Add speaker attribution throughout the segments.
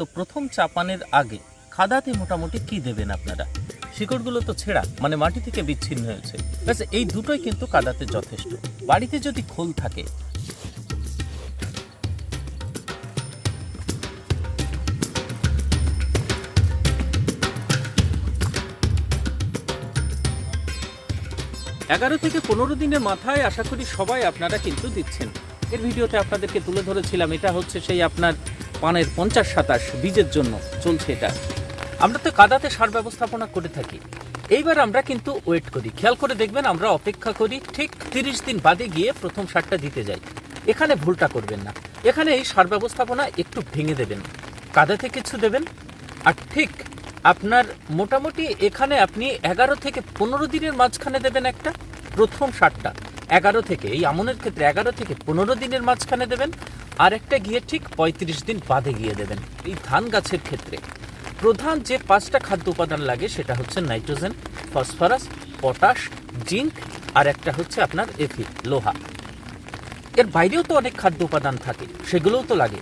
Speaker 1: তো প্রথম চাপানের আগে খাদাতে মোটামুটি কি দেবেন আপনারা? শিকড়গুলো তো ছেঁড়া মানে মাটি থেকে বিচ্ছিন্ন হয়েছে। ব্যাস, এই দুটোই কিন্তু কাদাতে যথেষ্ট। বাড়িতে যদি খোল থাকে। এগারো থেকে পনেরো দিনের মাথায় আশা করি সবাই আপনারা কিন্তু দিচ্ছেন। এর ভিডিওতে আপনাদেরকে তুলে ধরেছিলাম, এটা হচ্ছে সেই আপনার পানের পঞ্চাশ সাতাশ বীজের জন্য চলছে এটা। আমরা তো কাদাতে সার ব্যবস্থাপনা করে থাকি। এইবার আমরা কিন্তু ওয়েট করি। খেয়াল করে দেখবেন আমরা অপেক্ষা করি ঠিক তিরিশ দিন বাদে গিয়ে প্রথম সারটা দিতে যাই। এখানে ভুলটা করবেন না। এখানে এই সার ব্যবস্থাপনা একটু ভেঙে দেবেন। কাদাতে কিছু দেবেন। আর ঠিক আপনার মোটামুটি এখানে আপনি এগারো থেকে পনেরো দিনের মাঝখানে দেবেন একটা প্রথম সারটা। এগারো থেকে, এই আমনের ক্ষেত্রে এগারো থেকে পনেরো দিনের মাঝখানে দেবেন। আর একটা গিয়ে ঠিক পঁয়ত্রিশ দিন বাদে গিয়ে দেবেন, এই ধান গাছের ক্ষেত্রে। প্রধান যে পাঁচটা খাদ্য উপাদান লাগে সেটা হচ্ছে নাইট্রোজেন, ফসফরাস, পটাশ, জিঙ্ক আর একটা হচ্ছে আপনার এফি লোহা। এর বাইরেও তো অনেক খাদ্য উপাদান থাকে, সেগুলোও তো লাগে।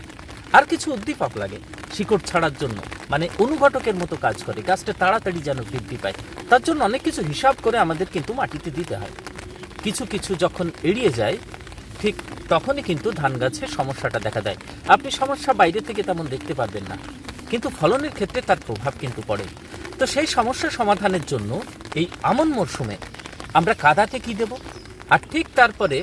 Speaker 1: আর কিছু উদ্দীপক লাগে, শিকড় ছাড়ার জন্য মানে অনুঘটকের মতো কাজ করে, গাছটা তাড়াতাড়ি যেন বৃদ্ধি পায়। তার জন্য অনেক কিছু হিসাব করে আমাদের কিন্তু মাটিতে দিতে হয়। কিছু কিছু যখন এড়িয়ে যায় ঠিক তখনই কিন্তু ধান গাছের সমস্যাটা দেখা দেয়। আপনি সমস্যা বাইরে থেকে তেমন দেখতে পারবেন না। কিন্তু ফলনের ক্ষেত্রে তার প্রভাব কিন্তু পড়ে। তো সেই সমস্যা সমাধানের জন্য এই আমন মরশুমে আমরা কাদাতে কি দেব? আর ঠিক তারপরে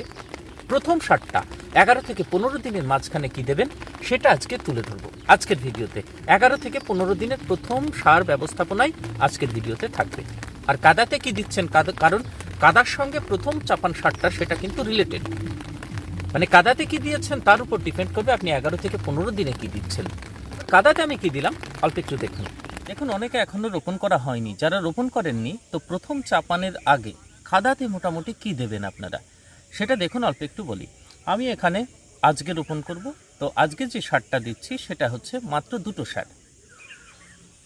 Speaker 1: প্রথম সারটা এগারো থেকে পনেরো দিনের মাঝখানে কি দেবেন সেটা আজকে তুলে ধরবো। আজকের ভিডিওতে এগারো থেকে পনেরো দিনের প্রথম সার ব্যবস্থাপনাই আজকের ভিডিওতে থাকবে। আর কাদাতে কি দিচ্ছেন? কারণ কাদার সঙ্গে প্রথম চাপান সারটা সেটা কিন্তু রিলেটেড মানে কাদাতে কি দিয়েছেন তার উপর ডিপেন্ড করবে আপনি এগারো থেকে পনেরো দিনে কি দিচ্ছেন। কাদাতে আমি কি দিলাম? অল্প একটু দেখুন। দেখুন, অনেকে এখনও রোপণ করা হয়নি। যারা রোপণ করেননি, তো প্রথম চাপানের আগে খাদাতে মোটামুটি কি দেবেন আপনারা? সেটা দেখুন, অল্প একটু বলি। আমি এখানে আজকে রোপণ করব। তো আজকে যে সারটা দিচ্ছি, সেটা হচ্ছে মাত্র দুটো সার।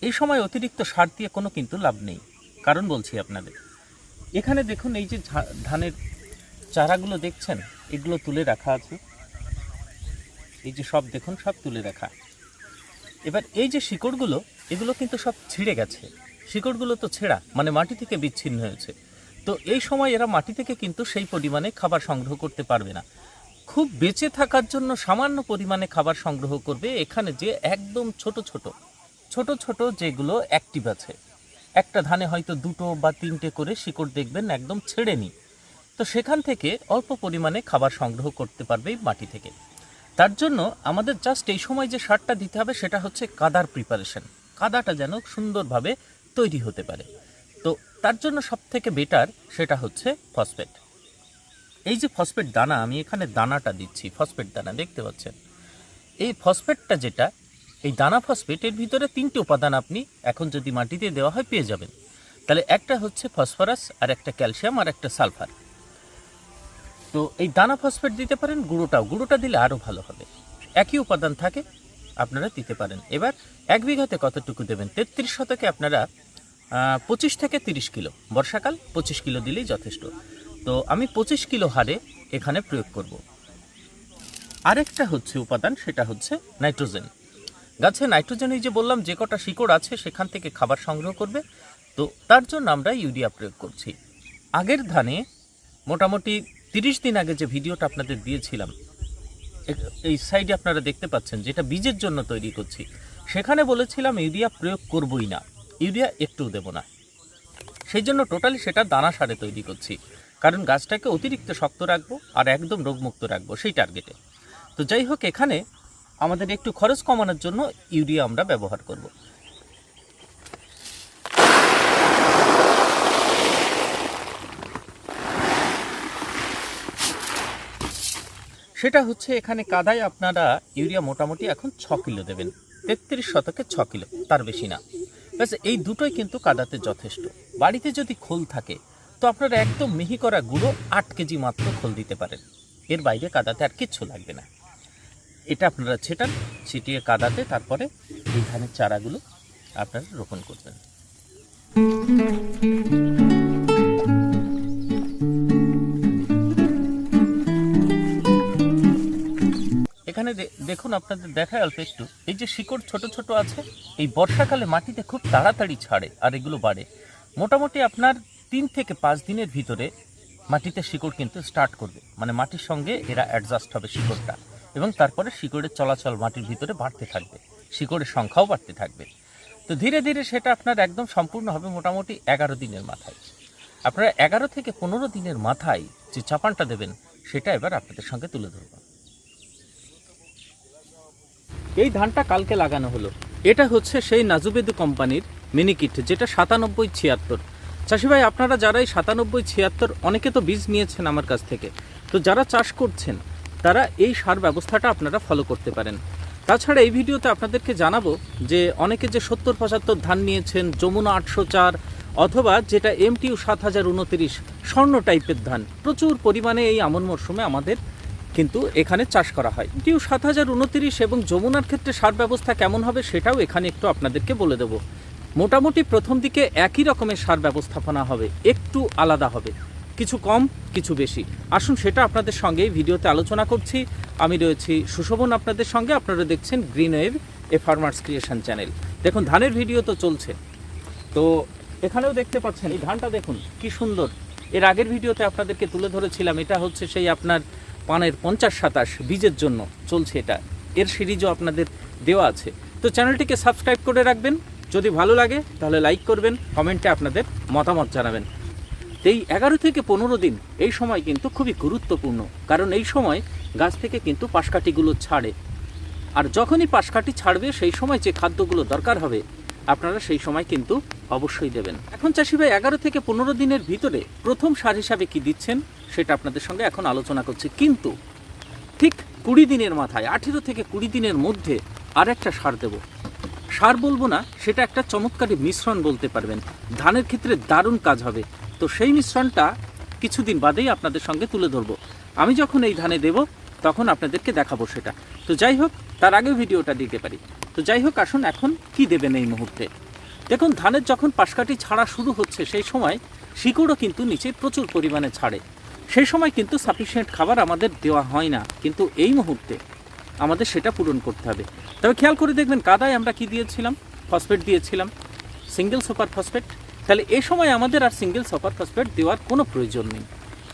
Speaker 1: এই সময় অতিরিক্ত সার দিয়ে কোনো কিন্তু লাভ নেই। কারণ বলছি আপনাদের। এখানে দেখুন, এই যে ধানের চারাগুলো দেখছেন? এগুলো তুলে রাখা আছে। এই যে সব দেখুন, সব তুলে রাখা। এবার এই যে শিকড়গুলো, এগুলো কিন্তু সব ছিঁড়ে গেছে। শিকড়গুলো তো ছেঁড়া মানে মাটি থেকে বিচ্ছিন্ন হয়েছে। তো এই সময় এরা মাটি থেকে কিন্তু সেই পরিমাণে খাবার সংগ্রহ করতে পারবে না। খুব বেঁচে থাকার জন্য সামান্য পরিমাণে খাবার সংগ্রহ করবে এখানে যে একদম ছোট ছোট ছোট ছোট যেগুলো অ্যাক্টিভ আছে। একটা ধানে হয়তো দুটো বা তিনটে করে শিকড় দেখবেন একদম ছেড়ে নি তো সেখান থেকে অল্প পরিমাণে খাবার সংগ্রহ করতে পারবে মাটি থেকে। তার জন্য আমাদের জাস্ট এই সময় যে সারটা দিতে হবে সেটা হচ্ছে কাদার প্রিপারেশন কাদাটা যেন সুন্দরভাবে তৈরি হতে পারে। তো তার জন্য সব থেকে বেটার সেটা হচ্ছে ফসফেট এই যে ফসফেট দানা, আমি এখানে দানাটা দিচ্ছি ফসফেট দানা, দেখতে পাচ্ছেন? এই ফসফেটটা যেটা, এই দানা ফসফেট এর ভিতরে তিনটে উপাদান আপনি এখন যদি মাটিতে দেওয়া হয় পেয়ে যাবেন। তাহলে একটা হচ্ছে ফসফরাস আর একটা ক্যালসিয়াম আর একটা সালফার তো এই দানা ফসফেট দিতে পারেন, গুঁড়োটাও। গুঁড়োটা দিলে আরও ভালো হবে। একই উপাদান থাকে, আপনারা দিতে পারেন। এবার এক বিঘাতে কতটুকু দেবেন? তেত্রিশ শতকে আপনারা পঁচিশ থেকে তিরিশ কিলো। বর্ষাকাল, পঁচিশ কিলো দিলেই যথেষ্ট। তো আমি পঁচিশ কিলো হারে এখানে প্রয়োগ করব। আরেকটা হচ্ছে উপাদান, সেটা হচ্ছে নাইট্রোজেন। গাছে নাইট্রোজেন, এই যে বললাম, যে কটা শিকড় আছে, সেখান থেকে খাবার সংগ্রহ করবে। তো তার জন্য আমরা ইউরিয়া প্রয়োগ করছি। আগের ধানে মোটামুটি তিরিশ দিন আগে যে ভিডিওটা আপনাদের দিয়েছিলাম এই সাইডে আপনারা দেখতে পাচ্ছেন যেটা বীজের জন্য তৈরি করছি। সেখানে বলেছিলাম ইউরিয়া প্রয়োগ করবই না, ইউরিয়া একটু দেব না। সেই জন্য টোটালি সেটা দানা সারে তৈরি করছি। কারণ গাছটাকে অতিরিক্ত শক্ত রাখব আর একদম রোগমুক্ত রাখব সেই টার্গেটে। তো যাই হোক, এখানে আমাদের একটু খরচ কমানোর জন্য ইউরিয়া আমরা ব্যবহার করব। সেটা হচ্ছে এখানে কাদায় আপনারা ইউরিয়া মোটামুটি এখন ছ কিলো দেবেন। তেত্রিশ শতকে ছ কিলো, তার বেশি না। ব্যাস, এই দুটোই কিন্তু কাদাতে যথেষ্ট। বাড়িতে যদি খোল থাকে, তো আপনারা একদম মিহি করা গুঁড়ো আট কেজি মাত্র খোল দিতে পারেন। এর বাইরে কাদাতে আর কিচ্ছু লাগবে না। এটা আপনারা ছেটান, ছিটিয়ে কাদাতে, তারপরে এই ধানের চারাগুলো আপনারা রোপণ করবেন। এখানে দেখুন, আপনাদের দেখায় অল্প একটু। এই যে শিকড় ছোট ছোট আছে, এই বর্ষাকালে মাটিতে খুব তাড়াতাড়ি ছাড়ে আর এগুলো বাড়ে। মোটামুটি আপনার তিন থেকে পাঁচ দিনের ভিতরে মাটিতে শিকড় কিন্তু স্টার্ট করবে। মানে মাটির সঙ্গে এরা অ্যাডজাস্ট হবে শিকড়টা। এবং তারপরে শিকড়ের চলাচল মাটির ভিতরে বাড়তে থাকবে। শিকড়ের সংখ্যাও বাড়তে থাকবে। তো ধীরে ধীরে সেটা আপনার একদম সম্পূর্ণ হবে মোটামুটি এগারো দিনের মাথায়। আপনারা এগারো থেকে পনেরো দিনের মাথায় যে চাপানটা দেবেন, সেটা এবার আপনাদের সঙ্গে তুলে ধরব। এই ধানটা কালকে লাগানো হলো। এটা হচ্ছে সেই নাজুবেদু কোম্পানির মিনিকিট যেটা সাতানব্বই ছিয়াত্তর। চাষি ভাই আপনারা যারা এই সাতানব্বই ছিয়াত্তর, অনেকে তো বীজ নিয়েছেন আমার কাছ থেকে। তো যারা চাষ করছেন, তারা এই সার ব্যবস্থাটা আপনারা ফলো করতে পারেন। তাছাড়া এই ভিডিওতে আপনাদেরকে জানাব যে অনেকে যে সত্তর পঁচাত্তর ধান নিয়েছেন, যমুনা আটশো চার, অথবা যেটা এমটিউ সাত হাজার উনতিরিশ, স্বর্ণ টাইপের ধান, প্রচুর পরিমাণে এই আমন মরশুমে আমাদের কিন্তু এখানে চাষ করা হয়। ডিউ সাত হাজার উনতিরিশ এবং যমুনার ক্ষেত্রে সার ব্যবস্থা কেমন হবে সেটাও এখানে একটু আপনাদেরকে বলে দেবো। মোটামুটি প্রথম দিকে একই রকমের সার ব্যবস্থাপনা হবে, একটু আলাদা হবে। কিছু কম, কিছু বেশি। আসুন সেটা আপনাদের সঙ্গে ভিডিওতে আলোচনা করছি। আমি রয়েছি সুশোভন আপনাদের সঙ্গে। আপনারা দেখছেন green wave, a farmers creation channel. দেখুন, ধানের ভিডিও তো চলছে। তো এখানেও দেখতে পাচ্ছেন, এই ধানটা দেখুন, কি সুন্দর। এর আগের ভিডিওতে আপনাদেরকে তুলে ধরেছিলাম, এটা হচ্ছে সেই আপনার পানের পঞ্চাশ সাতাশ বীজের জন্য চলছে এটা। এর সিরিজও আপনাদের দেওয়া আছে। তো চ্যানেলটিকে সাবস্ক্রাইব করে রাখবেন। যদি ভালো লাগে, তাহলে লাইক করবেন, কমেন্টে আপনাদের মতামত জানাবেন। এই এগারো থেকে পনেরো দিন এই সময় কিন্তু খুবই গুরুত্বপূর্ণ, কারণ এই সময় গাছ থেকে কিন্তু পাশকাঠিগুলো ছাড়ে। আর যখনই পাশকাঠি ছাড়বে, সেই সময় যে খাদ্যগুলো দরকার হবে, আপনারা সেই সময় কিন্তু অবশ্যই দেবেন। এখন চাষি ভাই, এগারো থেকে পনেরো দিনের ভিতরে প্রথম সার হিসাবে কি দিচ্ছেন সেটা আপনাদের সঙ্গে এখন আলোচনা করছি। কিন্তু ঠিক কুড়ি দিনের মাথায়, আঠেরো থেকে কুড়ি দিনের মধ্যে আর একটা সার দেব। সার বলব না, সেটা একটা চমৎকারী মিশ্রণ বলতে পারবেন। ধানের ক্ষেত্রে দারুণ কাজ হবে। তো সেই মিশ্রণটা কিছুদিন বাদেই আপনাদের সঙ্গে তুলে ধরবো। আমি যখন এই ধানে দেব, তখন আপনাদেরকে দেখাবো সেটা। তো যাই হোক, তার আগে ভিডিওটা দিতে পারি। তো যাই হোক, আসুন এখন কি দেবেন এই মুহূর্তে? দেখুন, ধানের যখন পাশকাঠি ছাড়া শুরু হচ্ছে, সেই সময় শিকড়ও কিন্তু নিচে প্রচুর পরিমাণে ছাড়ে। সেই সময় কিন্তু সাফিসিয়েন্ট খাবার আমাদের দেওয়া হয় না। কিন্তু এই মুহূর্তে আমাদের সেটা পূরণ করতে হবে। তবে খেয়াল করে দেখবেন, কাদায় আমরা কি দিয়েছিলাম? ফসফেট দিয়েছিলাম। সিঙ্গেল সুপার ফসফেট তাহলে এই সময় আমাদের আর সিঙ্গেল সুপার ফসফেট দেওয়ার কোনো প্রয়োজন নেই।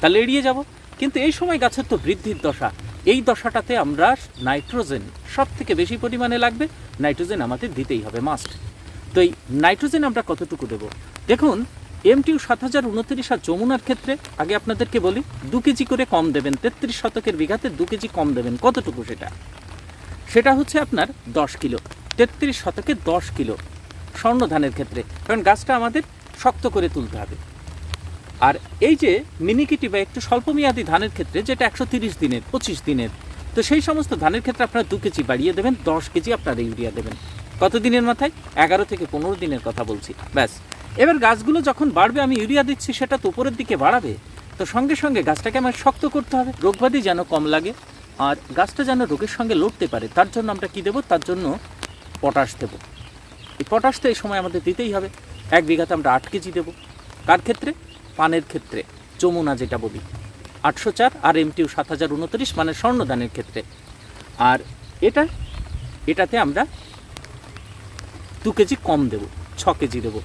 Speaker 1: তাহলে এড়িয়ে যাব। কিন্তু এই সময় গাছের তো বৃদ্ধির দশা। এই দশাটাতে আমরা নাইট্রোজেন সব থেকে বেশি পরিমাণে লাগবে। নাইট্রোজেন আমাদের দিতেই হবে মাস্ট তো এই নাইট্রোজেন আমরা কতটুকু দেব? দেখুন, এমটিউ সাত হাজার উনত্রিশ আর যমুনার ক্ষেত্রে, আগে আপনাদেরকে বলি, দু কেজি করে কম দেবেন, তেত্রিশ শতকের বিঘাতে দু কেজি কম দেবেন, কতটুকু সেটা? সেটা হচ্ছে আপনার দশ কিলো, তেত্রিশ শতকে দশ কিলো স্বর্ণ ধানের ক্ষেত্রে, কারণ গাছটা আমাদের শক্ত করে তুলতে হবে। আর এই যে মিনিকিটি বা একটু স্বল্পমেয়াদী ধানের ক্ষেত্রে, যেটা একশো তিরিশ দিনের, পঁচিশ দিনের, তো সেই সমস্ত ধানের ক্ষেত্রে আপনারা দু কেজি বাড়িয়ে দেবেন, দশ কেজি আপনারা ইউরিয়া দেবেন। কত দিনের মাথায়? এগারো থেকে পনেরো দিনের কথা বলছি। ব্যাস। এবার গাছগুলো যখন বাড়বে, আমি ইউরিয়া দিচ্ছি, সেটা তো উপরের দিকে বাড়াবে। তো সঙ্গে সঙ্গে গাছটাকে আমার শক্ত করতে হবে। রোগবাদী যেন কম লাগে, আর গাছটা যেন রোগের সঙ্গে লড়তে পারে, তার জন্য আমরা কি দেবো? তার জন্য পটাশ দেবো। এই পটাশ তো এই সময় আমাদের দিতেই হবে। এক বিঘাতে আমরা আট কেজি দেবো। কার ক্ষেত্রে? পানের ক্ষেত্রে। যমুনা যেটা বলি। আটশো চার আর এমটিউ সাত হাজার উনত্রিশ মানে স্বর্ণদানের ক্ষেত্রে। আর এটা, এটাতে আমরা দু কেজি কম দেবো, ছ কেজি দেবো।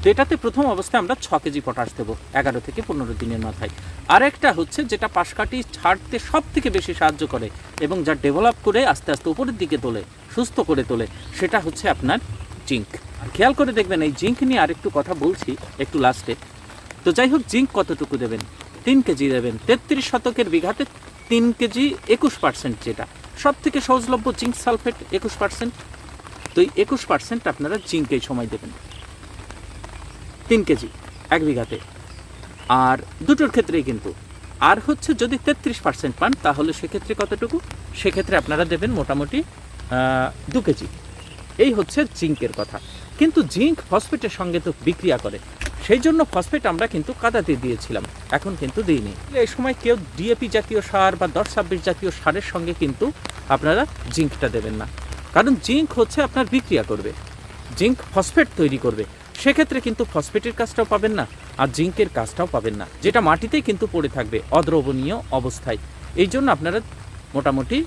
Speaker 1: তো এটাতে প্রথম অবস্থায় আমরা ছ কেজি পটাশ দেবো, এগারো থেকে পনেরো দিনের মাথায়। আর একটা হচ্ছে যেটা পাশকাঠি ছাড়তে সব থেকে বেশি সাহায্য করে এবং যা ডেভেলপ করে আস্তে আস্তে উপরের দিকে তোলে, সুস্থ করে তোলে, সেটা হচ্ছে আপনার জিঙ্ক। আর খেয়াল করে দেখবেন, এই জিঙ্ক নিয়ে আরেকটু কথা বলছি একটু লাস্টে তো যাই হোক, জিঙ্ক কতটুকু দেবেন? তিন কেজি দেবেন। তেত্রিশ শতকের বিঘাতে তিন কেজি একুশ পার্সেন্ট যেটা। সব থেকে সহজলভ্য জিঙ্ক সালফেট একুশ পার্সেন্ট তো এই একুশ পার্সেন্ট আপনারা জিঙ্ক এই সময় দেবেন। তিন কেজি, এক বিঘাতে। আর দুটোর ক্ষেত্রেই কিন্তু। আর হচ্ছে যদি তেত্রিশ পার্সেন্ট পান, তাহলে সেক্ষেত্রে কতটুকু? সেক্ষেত্রে আপনারা দেবেন মোটামুটি দু কেজি। এই হচ্ছে জিঙ্কের কথা। কিন্তু জিঙ্ক ফসফেটের সঙ্গে তো বিক্রিয়া করে। সেই জন্য ফসফেট আমরা কিন্তু কাদাতে দিয়েছিলাম। এখন কিন্তু দিইনি। এই সময় কেউ ডিএপি জাতীয় সার বা দশ ছাব্বিশ জাতীয় সারের সঙ্গে কিন্তু আপনারা জিঙ্কটা দেবেন না। কারণ জিঙ্ক হচ্ছে আপনার বিক্রিয়া করবে। জিঙ্ক ফসফেট তৈরি করবে। সেক্ষেত্রে কিন্তু ফসফেটের কাজটাও পাবেন না, আর জিঙ্কের কাজটাও পাবেন না। যেটা মাটিতেই কিন্তু পড়ে থাকবে, অদ্রবণীয় অবস্থায়। এই জন্য আপনারা মোটামুটি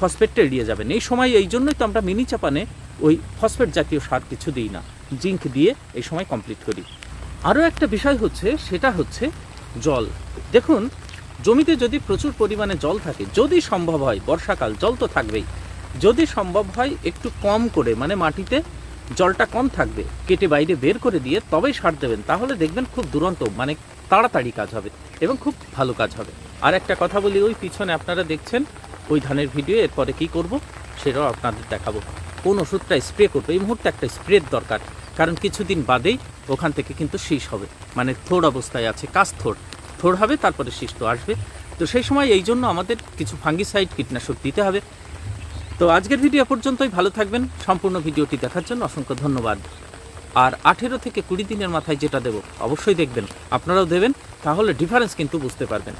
Speaker 1: ফসফেটটা এড়িয়ে যাবেন। এই সময় এই জন্যই তো আমরা মিনি চাপানে ওই ফসফেট জাতীয় সার কিছু দিই না। জিঙ্ক দিয়ে এই সময় কমপ্লিট করি। আরও একটা বিষয় হচ্ছে, সেটা হচ্ছে জল। দেখুন, জমিতে যদি প্রচুর পরিমাণে জল থাকে, যদি সম্ভব হয়, বর্ষাকাল জল তো থাকবেই। যদি সম্ভব হয় একটু কম করে মানে মাটিতে জলটা কম থাকবে, কেটে বাইরে বের করে দিয়ে তবেই সার দেবেন, তাহলে দেখবেন খুব দুরন্ত মানে তাড়াতাড়ি কাজ হবে এবং খুব ভালো কাজ হবে। আর একটা কথা বলি, ওই পিছনে আপনারা দেখছেন, ওই ধানের ভিডিও, এরপরে কি করব? সেটাও আপনাদের দেখাবো। কোন ওষুধটা স্প্রে করব? এই মুহূর্তে একটা স্প্রের দরকার, কারণ কিছুদিন বাদেই ওখান থেকে কিন্তু শীষ হবে মানে থোড় অবস্থায় আছে, কাজ থোড়। থোড় হবে, তারপরে শীষ তো আসবে। তো সেই সময় এই জন্য আমাদের কিছু ফাঙ্গিসাইড কীটনাশক দিতে হবে তো আজকের ভিডিও পর্যন্তই। ভালো থাকবেন। সম্পূর্ণ ভিডিওটি দেখার জন্য অসংখ্য ধন্যবাদ। আর আঠেরো থেকে কুড়ি দিনের মাথায় যেটা দেব, অবশ্যই দেখবেন। আপনারাও দেবেন, তাহলে ডিফারেন্স কিন্তু বুঝতে পারবেন।